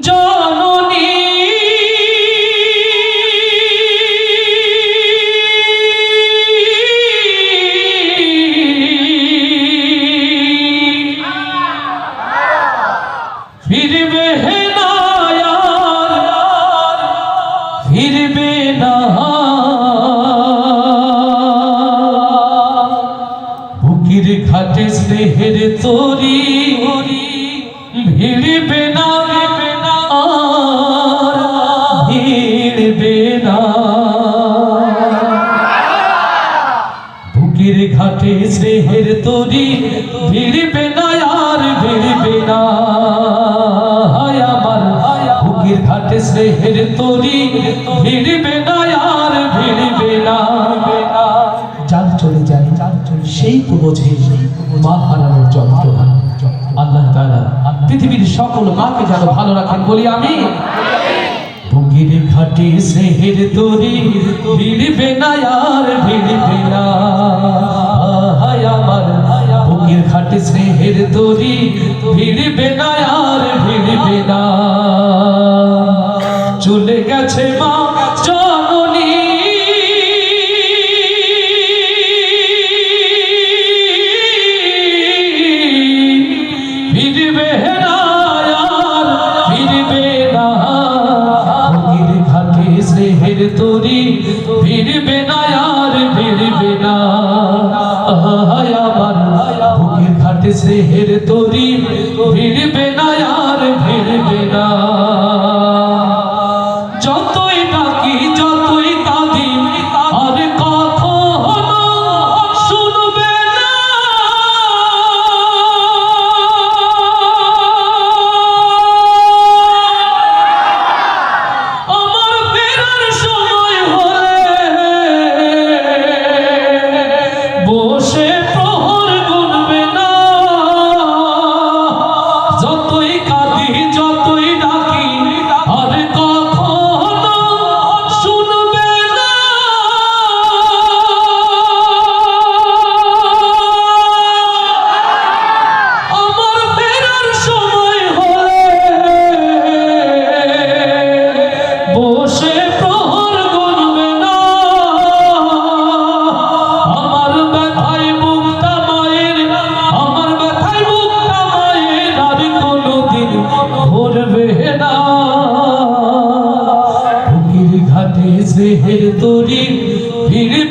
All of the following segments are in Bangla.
জননী। ফিরবে আর, ফিরবে না। বুকির ঘাটে স্নেহের তরি ভিড়বে না। স্নেহের তরি ভিড়বে না আর ভিড়বে না। আমার বুকের ঘাটে স্নেহের তরি ভিড়বে না আর ভিড়বে না। যার চলে যায় সেই তো বোঝে মা হারানোর যন্ত্রণা। আল্লাহ তাআলা পৃথিবীর সকল মাকে যেন ভালো রাখেন, বলি আমি বুকের ঘাটে স্নেহের তরি ভিড়বে না আর ভিড়বে না। স্নেহের তরি ভিড়বে না আর বুকের ঘাটে তোরি ভিড়বে না আর ভিড়বে না।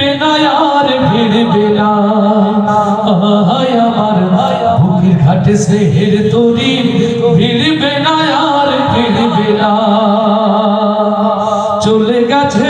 ফিরবে না আর ফিরবে না। আহায় আমার বুকের ঘাটে সেহের তরি, ফিরবে না আর ফিরবে না। চলে গেছে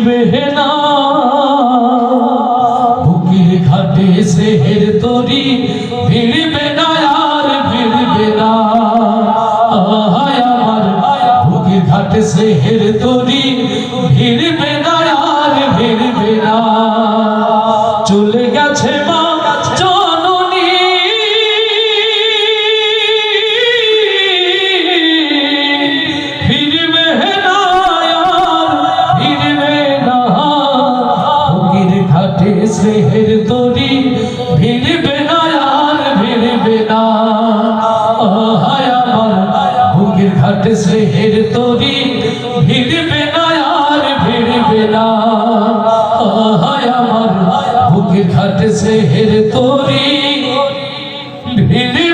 চিরবে না। বুকের ঘাটে সেহের তরি ফিরবে না আর ফিরবে না। আমার, বুকের ঘাটে সেহের তরি ভিড়বে স্নেহের দড়ি ভিড়বে না আর ভিড়বে না। হায় আমার বুকের ঘাটে স্নেহের দড়ি ভিড়বে না আর ভিড়বে না। হায় আমার বুকের ঘাটে স্নেহের দড়ি ভিড়